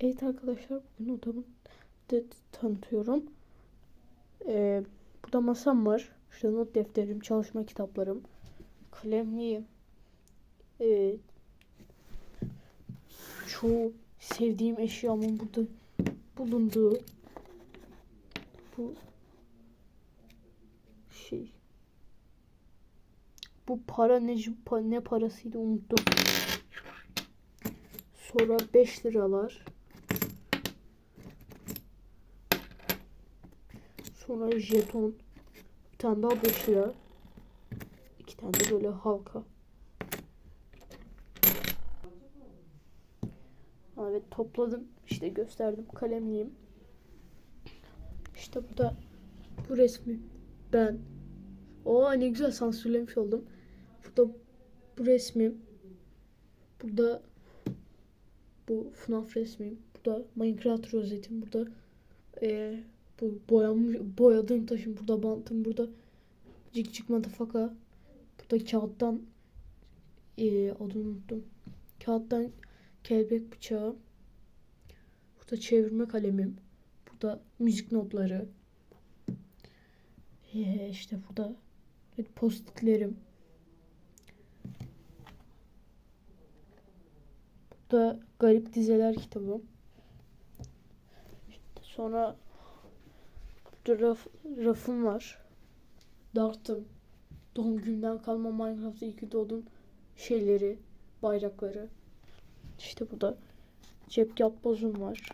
Evet arkadaşlar bugün odamı da tanıtıyorum. Ee, burada masam var. İşte not defterim, çalışma kitaplarım, kalemliğim. Ee, çoğu sevdiğim eşyamın burada bulunduğu bu şey bu para ne, ne parasıydı unuttum. Sonra 5 liralar. Sonra jeton. Bir tane daha 5 lira. İki tane de böyle halka. Evet topladım. İşte gösterdim. Kalemliyim. İşte burada bu resmi ben. O ne güzel sansürlemiş oldum. Burada bu resmim. Burada bu FNAF resmim. Burada Minecraft rozetim. Burada eee bu boyamış, boyadığım taşım. Burada bantım. Burada cik cik matafaka. Burada kağıttan eee adını unuttum. Kağıttan kelebek bıçağı. Burada çevirme kalemim. Burada müzik notları. Eee işte burada evet, postitlerim. Burada Garip Dizeler kitabı. Sonra burada raf, rafım var. Dartım. Doğum gününden kalma Minecraft'ta ilk doğdum şeyleri, bayrakları. İşte burada cep yapbozum var.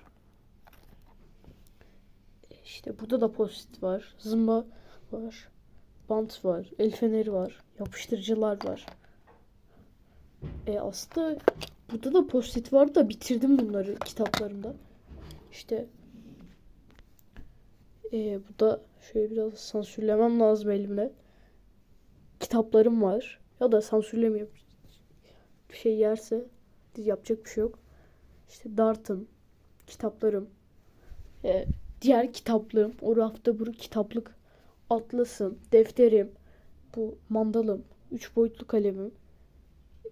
İşte burada da post var. Zımba var. Bant var. El feneri var. Yapıştırıcılar var. E aslında burada da post var da bitirdim bunları kitaplarımda. İşte e, bu da şöyle biraz sansürlemem lazım elimle. Kitaplarım var. Ya da sansürlemeyeyim. Bir şey yerse yapacak bir şey yok. İşte dartım, kitaplarım, e, diğer kitaplığım, o rafta bu kitaplık, atlasım, defterim, bu mandalım, üç boyutlu kalemim,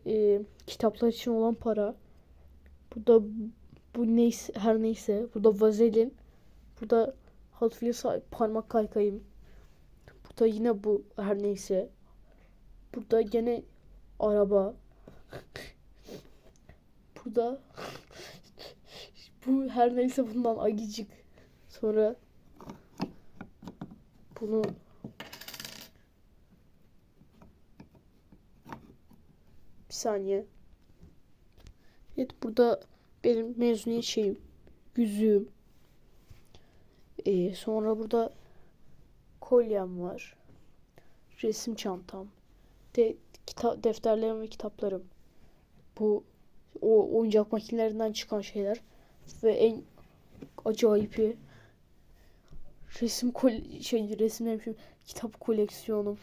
e, kitaplar için olan para, bu da bu neyse her neyse, burada vazelin, burada Hot Wheels parmak kaykayım, burada yine bu her neyse, burada gene araba, burada bu her neyse bundan agicik. Sonra bunu bir saniye. Evet burada benim mezuniyet şeyim. Yüzüğüm. Ee, sonra burada kolyem var. Resim çantam. De, kita- defterlerim ve kitaplarım. Bu o oyuncak makinelerinden çıkan şeyler ve en acayipi resim kol şey resim demişim kitap koleksiyonum.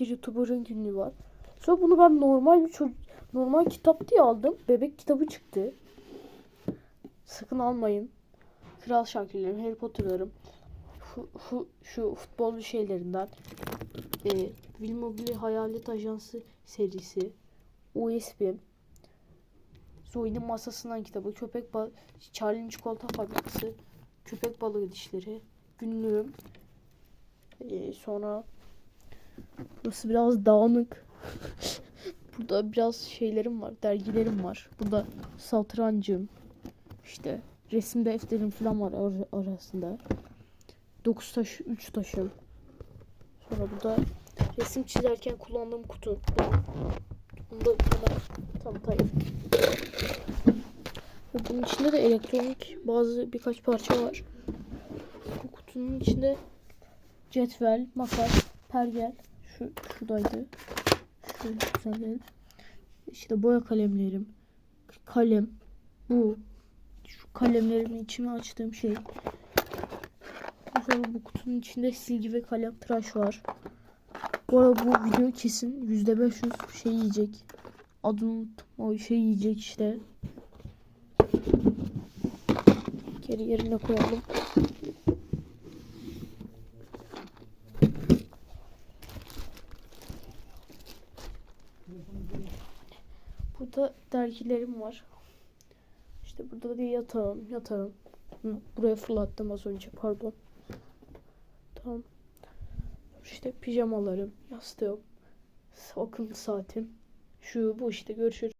Bir YouTuber'ın günlüğü var. Sonra bunu ben normal bir çocuk normal kitap diye aldım. Bebek kitabı çıktı. Sakın almayın. Kral Şakirlerim, Harry Potter'larım. Şu, şu, şu futbol şeylerinden. E, Vilmobili Hayalet Ajansı serisi. USB'm. Zoe'nin masasından kitabı. Köpek bal Charlie'nin çikolata fabrikası. Köpek balığı dişleri. Günlüğüm. Ee, sonra burası biraz dağınık. Burada biraz şeylerim var. Dergilerim var. Burada satrancım. işte resim defterim falan var ar- arasında. 9 taş, 3 taşım. Sonra burada resim çizerken kullandığım kutu. Bunu da tanıtayım. Ve bunun içinde de elektronik bazı birkaç parça var. Bu kutunun içinde cetvel, makas, pergel, şu şuradaydı. Şu güzel. İşte boya kalemlerim, kalem, bu, kalemlerimin içime açtığım şey. Bu kutunun içinde silgi ve kalem tıraş var. Bu arada bu video kesin %500 şey yiyecek. Adını o şey yiyecek işte. Geri yerine koyalım. Burada dergilerim var. Burada da yatağım, yatağım. Buraya fırlattım az önce pardon. Tamam. İşte pijamalarım, yastığım, akıllı saatim. Şu bu işte görüşürüz.